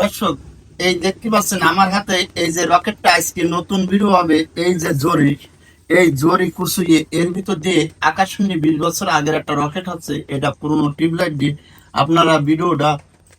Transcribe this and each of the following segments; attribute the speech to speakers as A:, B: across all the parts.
A: দর্শক, এই দেখতে পাচ্ছেন আমার হাতে এই যে রকেটটা, আজকে নতুন ভিডিও হবে। এই যে জরি, এই জরি কুচুয়ে এর ভিতর দিয়ে আকাশমণি বিশ বছর আগের একটা রকেট আছে এটা পুরনো টিউবলাইট দিয়ে। আপনারা ভিডিওটা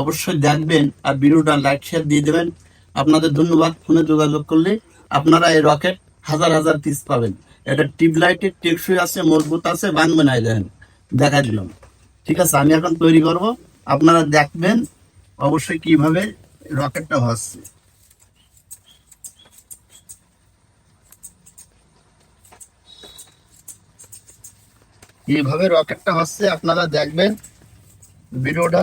A: অবশ্যই দেখবেন আর ভিডিওটা লাইক শেয়ার দিয়ে দেবেন। আপনাদের ধন্যবাদ ফোনে যোগাযোগ করলে আপনারা এই রকেট হাজার হাজার পিস পাবেন। এটা টিউবলাইটের টেকসই আছে, মজবুত আছে, বানবে না দেখেন। দেখা দিলাম। ঠিক আছে, আমি এখন তৈরি করব। আপনারা দেখবেন অবশ্যই কীভাবে রকেটটা ভাসছে। কীভাবে রকেটটা হচ্ছে আপনারা দেখবেন ভিডিওটা।